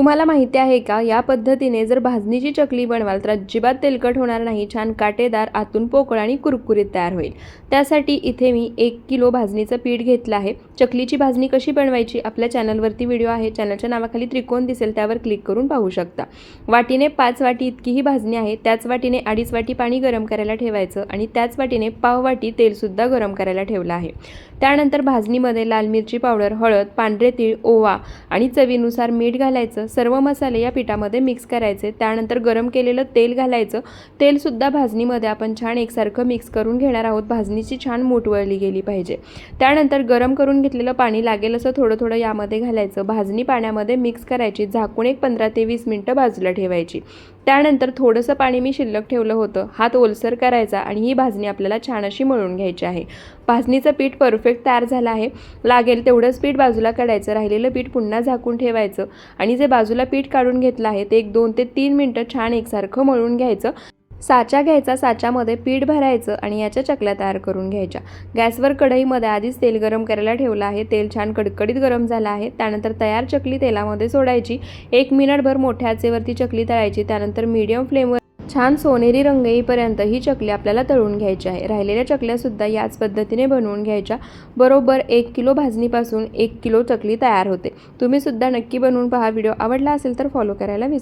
तुम्हाला माहिती आहे का? या पद्धतीने जर भाजणीची चकली बनवाल तर अजिबात तेलकट होणार नाही. छान काटेदार आतून पोकळ आणि कुरकुरीत तयार होईल. त्यासाठी इथे मी एक किलो भाजणीचं पीठ घेतलं आहे. चकलीची भाजणी कशी बनवायची? आपल्या चॅनलवरती व्हिडिओ आहे. चॅनलच्या नावाखाली त्रिकोण दिसेल. त्यावर क्लिक करून पाहू शकता. वाटीने पाच वाटी इतकी ही भाजणी आहे. त्याच वाटीने अडीच वाटी पाणी गरम करायला ठेवायचं आणि त्याच वाटीने पाव वाटी तेलसुद्धा गरम करायला ठेवलं आहे. त्यानंतर भाजणीमध्ये लाल मिरची पावडर हळद पांढरे तीळ ओवा आणि चवीनुसार मीठ घालायचं. सर्व मसाले या पिठामध्ये मिक्स करायचे. त्यानंतर गरम केलेलं तेल घालायचं. तेलसुद्धा भाजणीमध्ये आपण छान एकसारखं मिक्स करून घेणार आहोत. भाजणीची छान मोठवळली गेली पाहिजे. त्यानंतर गरम करून घेतलेलं पाणी लागेल असं थोडं थोडं यामध्ये घालायचं. भाजणी पाण्यामध्ये मिक्स करायची. झाकून एक पंधरा ते वीस मिनटं बाजूला ठेवायची. त्यानंतर थोडंसं पाणी मी शिल्लक ठेवलं होतं. हात ओलसर करायचा आणि ही भाजणी आपल्याला छान अशी मळून घ्यायची आहे. भाजणीचं पीठ परफेक्ट तयार झालं आहे. लागेल तेवढंच पीठ बाजूला काढायचं. राहिलेलं पीठ पुन्हा झाकून ठेवायचं आणि जे बाजूला पीठ काढून घेतलं आहे ते एक दोन ते तीन मिनटं छान एकसारखं मळून घ्यायचं. साचा घ्यायचा साच्यामध्ये पीठ भरायचं आणि याच्या चकल्या तयार करून घ्यायच्या. गॅसवर कढईमध्ये आधीच तेल गरम करायला ठेवलं आहे. तेल छान कडकडीत गरम झालं आहे. त्यानंतर तयार चकली तेलामध्ये सोडायची. एक मिनिटभर मोठ्या आचेवरती चकली तळायची. त्यानंतर मीडियम फ्लेमवर छान सोनेरी रंग येईपर्यंत ही चकली आपल्याला तळून घ्यायची आहे. राहिलेल्या चकल्यासुद्धा याच पद्धतीने बनवून घ्यायच्या. बरोबर एक किलो भाजणीपासून एक किलो चकली तयार होते. तुम्हीसुद्धा नक्की बनवून पहा. व्हिडिओ आवडला असेल तर फॉलो करायला विसरू